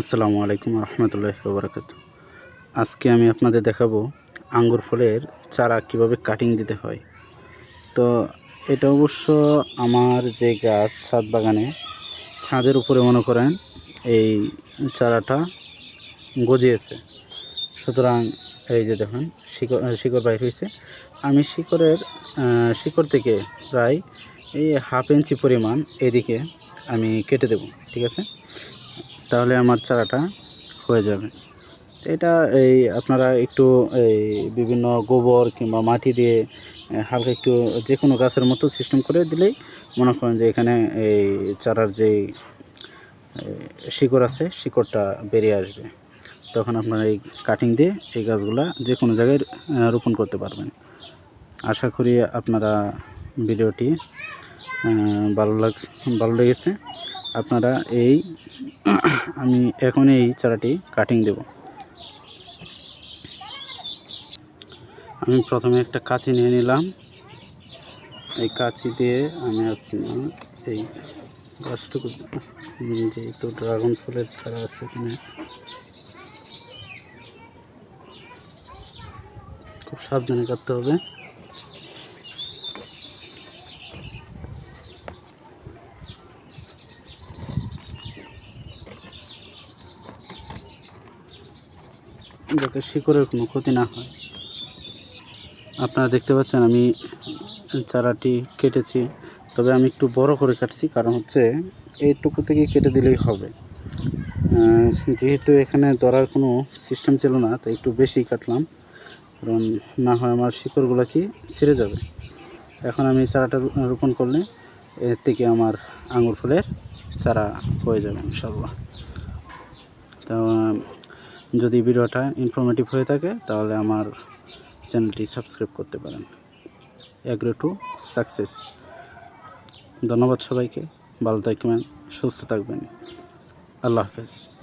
আসসালামু আলাইকুম রহমতুল্লাহ বরকাত আজকে আমি আপনাদের দেখাবো আঙ্গুর ফলের চারা কীভাবে কাটিং দিতে হয়। তো এটা অবশ্য আমার যে গাছ ছাদ বাগানে, ছাদের উপরে মনে করেন এই চারাটা গজিয়েছে। সুতরাং এই যে দেখুন, শিকড় শিকড় বাইর হয়েছে। আমি শিকড়ের শিকড় থেকে প্রায় এই হাফ ইঞ্চি পরিমাণ এদিকে আমি কেটে দেব, ঠিক আছে? তাহলে আমার চারাটা হয়ে যাবে। এটা এই আপনারা একটু এই বিভিন্ন গোবর কিংবা মাটি দিয়ে হালকা একটু যে কোনো গাছের মতো সিস্টেম করে দিলেই মনে করেন যে এখানে এই চারার এ, শিকড় আছে শিকড়টা বেরিয়ে আসবে। তখন আপনারা এই কাটিং দিয়ে এই গাছগুলা যে কোনো জায়গায় রোপণ করতে পারবেন। আশা করি আপনারা ভিডিওটি ভালো লাগ ভালো লেগেছে। আপনারা এই আমি এখন এই চারাটি কাটিং দেব। আমি প্রথমে একটা কাঁচি নিয়ে নিলাম। এই কাঁচি দিয়ে আমি আপনার এই গাছটুকু যেহেতু ড্রাগন ফুলের চারা আছে এখানে। খুব সাবধানে কাটতে হবে। যাতে শিকড়ের কোনো ক্ষতি না হয়। আপনারা দেখতে পাচ্ছেন আমি চারাটি কেটেছি, তবে আমি একটু বড় করে কাটছি কারণ হচ্ছে এইটুকু থেকে কেটে দিলেই হবে। যেহেতু এখানে ধরার কোনো সিস্টেম ছিল না, তাই একটু বেশি কাটলাম, কারণ না হয় আমার শিকড়গুলো কি ছিঁড়ে যাবে। এখন আমি চারাটা রোপণ করলে এর থেকে আমার আঙুর ফুলের চারা হয়ে যাবে ইনশাল্লাহ তো যদি ভিডিওটা ইনফরমেটিভ হয়ে থাকে, তাহলে আমার চ্যানেলটি সাবস্ক্রাইব করতে পারেন। Agro to success. ধন্যবাদ সবাইকে। ভালো থাকবেন, সুস্থ থাকবেন। আল্লাহ হাফেজ।